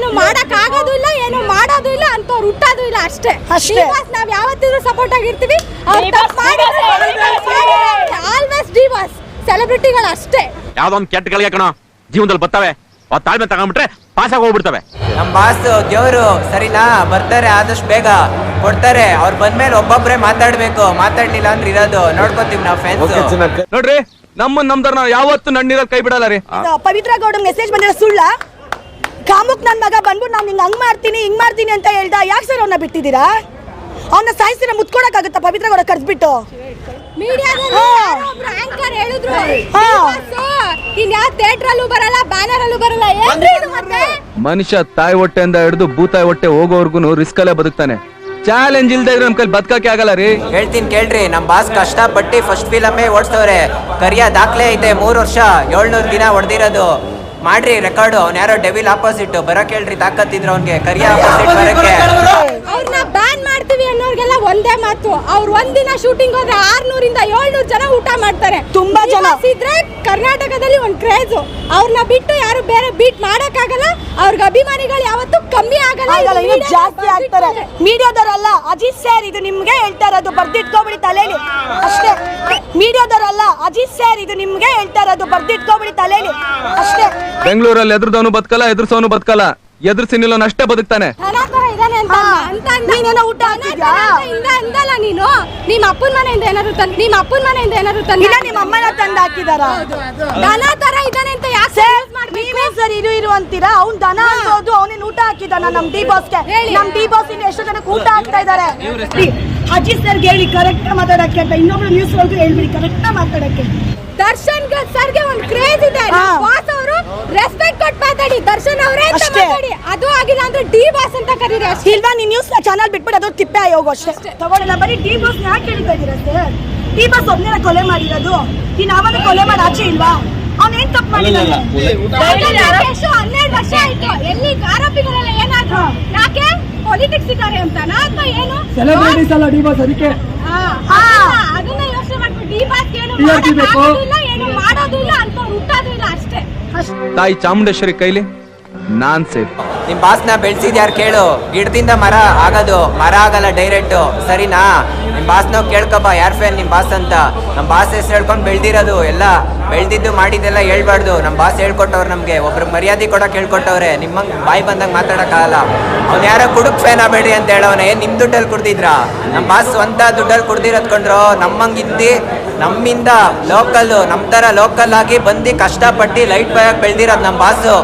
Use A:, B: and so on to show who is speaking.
A: ಏನು ಮಾಡಕ್ ಆಗೋದು ಇಲ್ಲ ಏನು ಮಾಡೋದು ಇಲ್ಲ ಅಂತವ್ರು ಹುಟ್ಟೋದು ಇಲ್ಲ ಅಷ್ಟೇ.
B: ಅಷ್ಟೇ.
A: ನಾವ್ ಯಾವತ್ತಿದ್ರು ಸಪೋರ್ಟ್ ಆಗಿರ್ತೀವಿ. ಆಲ್ವೇಸ್ ಡಿವಾಸ್ ಸೆಲೆಬ್ರಿಟಿಗಳು ಅಷ್ಟೇ.
C: ಯಾವ್ದೊಂದ್ ಕೆಟ್ಟ ಗಳಿಗೆ ಕಣೋ ಜೀವನದಲ್ಲಿ ಬರ್ತವೆ ಅವ್ ತಾಳ್ಮೆ ತಗೊಂಡ್ಬಿಟ್ರೆ ಪಾಸ್ ಆಗಿ ಹೋಗ್ಬಿಡ್ತವೆ.
D: ನಮ್ ಬಾಸ್ ದೇವ್ರು ಸರಿನಾ? ಬರ್ತಾರೆ ಆದಷ್ಟು ಬೇಗ. ಕೊಡ್ತಾರೆ ಅವ್ರು ಬಂದ್ಮೇಲೆ ಒಬ್ಬೊಬ್ರೇ ಮಾತಾಡ್ಬೇಕು. ಮಾತಾಡ್ಲಿಲ್ಲ ಅಂದ್ರೆ ಇರೋದು. ನೋಡ್ಕೊತೀವಿ ನಾವ್ ಫ್ಯಾನ್ಸ್
E: ನೋಡ್ರಿ ನಮ್ಮ ನಮ್ದರ್ ನಾವ್ ಯಾವತ್ತು ನಣ್ಣೀರಲ್ಲಿ ಕೈ ಬಿಡಲ್ಲ ರೀ.
B: ಇದು ಪವಿತ್ರ ಗೌಡ ಮೆಸೇಜ್ ಬಂದಿರೋ ಸುಳ್ಳ? ಕಾಮುಕ್ ನನ್ನ ಮಗ ಬಂದ್ಬಿಟ್ಟು ನಾನು ನಿಂಗ್ ಹಂಗ್ ಮಾಡ್ತೀನಿ ಹಿಂಗ್ ಮಾಡ್ತೀನಿ ಅಂತ ಹೇಳ್ದ ಯಾಕೆ ಸರ್ ಅವನ್ನ ಬಿಟ್ಟಿದ್ದೀರಾ? ಅವನ್ನ ಸಾಯಿಸಿದ್ರೆ ಮುತ್ಕೊಡಕ್ಕಾಗುತ್ತಾ ಪವಿತ್ರ ಕೂಡ ಕರ್ಸ್ಬಿಟ್ಟು
A: ಮೀಡಿಯಾದಲ್ಲಿ
B: ಹಾ.
A: ಆಂಕರ್ ಹೇಳಿದ್ರು. ಇನ್ ಯಾವ ಥಿಯೇಟರ್ ಬರಲ್ಲ ಬ್ಯಾನರ್ ಅಲ್ಲೂ ಬರಲ್ಲ ಮತ್ತೆ?
E: ಮನುಷ್ಯ ತಾಯಿ ಹೊಟ್ಟೆಯಿಂದ ಹಿಡಿದು ಭೂತಾಯಿ ಹೊಟ್ಟೆ ಹೋಗೋವರ್ಗು ರಿಸ್ಕ್ ಅಲ್ಲೇ ಬದುಕ್ತಾನೆ. ಚಾಲೆಂಜ್ ಇಲ್ದೇ ಇದ್ರೆ ನಮ್ ಕೈಲಿ ಬದುಕಕ್ಕೆ ಆಗಲ್ಲ ರೀ.
D: ಹೇಳ್ತೀನಿ ಕೇಳ್ರಿ ನಮ್ ಬಾಸ್ ಕಷ್ಟಪಟ್ಟು ಫಸ್ಟ್ ಫಿಲಮೇ ಓಡಿಸ್ತವ್ರೆ ಕರಿಯ ದಾಖಲೆ ಐತೆ ಮೂರ್ ವರ್ಷ ಏಳ್ನೂರ್ ದಿನ ಹೊಡೆದಿರೋದು. ಮಾಡ್ರಿ ರೆಕಾರ್ಡ್ ಅವ್ನ ಯಾರೋ ಡೆವಿಲ್ ಆಪೋಸಿಟ್ ಬರಕ್ ಹೇಳ್ರಿ ತಾಕತ್ತಿದ್ರು ಅವ್ನ್ಗೆ. ಕರಿಯ ಆಪೋಸಿಟ್ ಬರಕ್ಕೆ.
A: ಒಂದೇ ಮಾತು ಅವ್ರು ಒಂದಿನ ಶೂಟಿಂಗ್ ಹೋದ್ರೆ ಆರ್ನೂರಿಂದ ಏಳ್ನೂರು ಜನ ಊಟ ಮಾಡ್ತಾರೆ.
B: ತುಂಬಾ ಜನ.
A: ಇದ್ರೆ ಕರ್ನಾಟಕದಲ್ಲಿ ಒಂದ್ ಕ್ರೇಜ್ ಅವ್ರನ್ನ ಬಿಟ್ಟು ಯಾರು ಬೇರೆ ಬೀಟ್ ಮಾಡಕ್ಕಾಗಲ್ಲ ಅವ್ರಿಗೆ ಅಭಿಮಾನಿಗಳು ಯಾವತ್ತೂ ಕಮ್ಮಿ ಆಗಲ್ಲ.
B: ಇನ್ನು ಜಾಸ್ತಿ ಆಗ್ತಾರೆ. ಮೀಡಿಯಾದವರಲ್ಲ ಅಜಿತ್ ಸರ್ ಇದು ನಿಮ್ಗೆ ಹೇಳ್ತಾ ಇರೋದು ಬರ್ದಿಟ್ಕೊಬಿಡಿ ತಲೆಲಿ. ಅಷ್ಟೇ. ಮೀಡಿಯಾದವರಲ್ಲ ಅಜಿತ್ ಸರ್ ಇದು ನಿಮ್ಗೆ ಹೇಳ್ತಾ ಇರೋದು ಬರ್ದಿಟ್ಕೊಬಿಡಿ ತಲೆಲಿ. ಅಷ್ಟೇ.
E: ಬೆಂಗಳೂರಲ್ಲಿ ಎದುರ್ದವನು ಬದುಕಲ್ಲ ಎದುರ್ಸೋನು ಬದುಕಲ್ಲ. ಎದುರ್ಸಿನಿಲ್ಲವನು ಅಷ್ಟೇ ಬದುಕ್ತಾನೆ.
A: ದನ ತರ ಇದಾನೆ ಅಂತ.
B: ನೀನೇನೋ ಊಟ ಹಾಕಿದ್ಯಾ?
A: ಅಂತ ಇಂದ ಅಂದಲ್ಲ ನೀನು. ನಿಮ್ಮ ಅಪ್ಪನ ಮನೆಯಿಂದ ಏನಾದ್ರು ತಂದ್ ನಿಮ್ಮ ಅಪ್ಪನ ಮನೆಯಿಂದ ಏನಾದ್ರು ತಂದ
B: ಇಲ್ಲ ನಿಮ್ಮ ಅಮ್ಮನ ತಂದು ಹಾಕಿದಾರ?
A: ದನ ತರ ಇದಾನೆ ಅಂತ ಯಾಕೆ use ಮಾಡ್ಬೇಕು?
B: ನೀವೇ ಸರ್ ಇರು ಇರು ಅಂತೀರಾ ಅವ್ನ್ ದನ ಅನ್ನೋದು ಅವನೇನ್ ಊಟ ಹಾಕಿದಾನ ನಮ್ ಡಿ ಬಾಸ್ಗೆ
A: ಹೇಳಿ.
B: ನಮ್ ಡಿ ಬಾಸ್ ಇಂದ ಎಷ್ಟೋ ಜನಕ್ಕೆ ಊಟ ಹಾಕ್ತಾ ಇದಾರೆ. ಅಜಿತ್ ಸರ್ ಹೇಳಿ ಕರೆಕ್ಟ್ ಮಾತಾಡಕ್ಕೆ ಅಂತ. ಇನ್ನೊಬ್ರು ನ್ಯೂಸ್ ಅವ್ರಿಗೂ ಹೇಳ್ಬಿಡಿ ಕರೆಕ್ಟ್ ಮಾತಾಡಕ್ಕೆ.
A: ದರ್ಶನ್ ಸರ್ಗೆ ಒಂದು ಕ್ರೇಜ್ ಇದೆ.
B: ಹಾ.
A: ಅವರು ಕೊಟ್ಟು ಮಾತಾಡಿ ದರ್ಶನ್ ಅವರೇ ಅಂತ
B: ಅಷ್ಟೇ.
A: ಮಾತಾಡಿ. ಅದು ಆಗಿಲ್ಲ ಅಂದ್ರೆ ಡಿ ಬಾಸ್ ಅಂತ ಕರೀರಿ ಅಷ್ಟೇ.
B: ಇಲ್ವಾ ನೀನ್ ನ್ಯೂಸ್ ಚಾನಲ್ ಬಿಟ್ಬಿಟ್ಟು ಅದು ತಿಪ್ಪೆ ಹೋಗೋ ಅಷ್ಟೇ. ತಗೊಳ್ಳಲ್ಲ ಬರೀ ಡಿ ಬಾಸ್ ಯಾಕೆ ಹೇಳ್ತಾ ಇದೀರಾ ಸರ್? ಡಿ ಬಾಸ್ ಕೊಲೆ ಮಾಡಿರೋದು. ನೀನ್ ಅವನ ಕೊಲೆ ಮಾಡಿ ಆಚೆ ಇಲ್ವಾ? ಅವನೇನ್ ತಪ್ಪು ಮಾಡಿದಾನೆ
A: ಎಷ್ಟು ಹನ್ನೆರಡು ವರ್ಷ ಆಯ್ತು. ಎಲ್ಲಿ ಆರೋಪಿಗಳೆಲ್ಲ ಏನಾದ್ರು? ಯಾಕೆ? ಪೊಲಿಟಿಕ್ಸ್ ಇದ್ದಾರೆ ಅಂತನಾ ಅಥವಾ ಏನು?
F: ಸೆಲೆಬ್ರಿಟೀಸ್ ಅಲ್ಲ ಡಿ ಬಾಸ್ ಅದಕ್ಕೆ.
A: ಹಾ,
B: ಹಾ.
A: ಅದನ್ನ- ಯೋಚನೆ ಮಾಡ್ಬಿಟ್ಟು ಡಿ ಬಾಸ್ ಏನು
F: TRP ಬೇಕು.
A: ಏನು ಮಾಡೋದು ಇಲ್ಲ ಅಂತ ಹುಟ್ಟೋದು ಇಲ್ಲ ಅಷ್ಟೇ
E: ತಾಯಿ ಚಾಮುಂಡೇಶ್ವರಿ ಕೈಲಿ ನಾನ್ ಸೇಫ್.
D: ನಿಮ್ ಬಾಸ್ನ ಬೆಳ್ಸಿದ್ ಯಾರು ಕೇಳು? ಗಿಡದಿಂದ ಮರ ಆಗೋದು. ಮರ ಆಗಲ್ಲ ಡೈರೆಕ್ಟ್. ಸರಿನಾ? ನಿಮ್ ಬಾಸ್ನ ಕೇಳ್ಕೊಬ ಯಾರ್ ಫೇಲ್ ನಿಮ್ ಬಾಸ್ ಅಂತ. ನಮ್ ಬಾಸ್ ಹೆಸರು ಹೇಳ್ಕೊಂಡ್ ಬೆಳ್ದಿರೋದು. ಎಲ್ಲ ಬೆಳ್ದಿದ್ದು ಮಾಡಿದ್ದೆಲ್ಲ ಹೇಳ್ಬಾರ್ದು. ನಮ್ ಬಾಸ್ ಹೇಳ್ಕೊಟ್ಟವ್ರು ನಮ್ಗೆ. ಒಬ್ರು ಮರ್ಯಾದೆ ಕೊಡಕ್ ಕೇಳ್ಕೊಟ್ಟವ್ರೆ. ನಿಮ್ಮಂಗ್ ಬಾಯಿ ಬಂದಂಗ್ ಮಾತಾಡಕ್ಕಾಗಲ್ಲ. ಅವ್ನು ಯಾರೋ ಕುಡುಕ್ ಫೇನಾಬೇಡಿ ಅಂತ ಅಂತ ಹೇಳವನೆ. ಏನ್ ನಿಮ್ ದುಡ್ಡಲ್ಲಿ ಕುಡ್ದಿದ್ರ? ನಮ್ ಬಾಸ್ ಸ್ವಂತ ದುಡ್ಡಲ್ಲಿ ಕುಡ್ದಿರೋದ್ ಕೊಂಡ್ರು. ನಮ್ಮಂಗ್ ಇದ್ದಿ ನಮ್ಮಿಂದ ಲೋಕಲ್ ನಮ್ ತರ ಲೋಕಲ್ ಆಗಿ ಬಂದು ಕಷ್ಟಪಟ್ಟು ಲೈಟ್ ಬಾಯ್ ಬೆಳ್ದಿರೋದು ನಮ್ ಬಾಸು.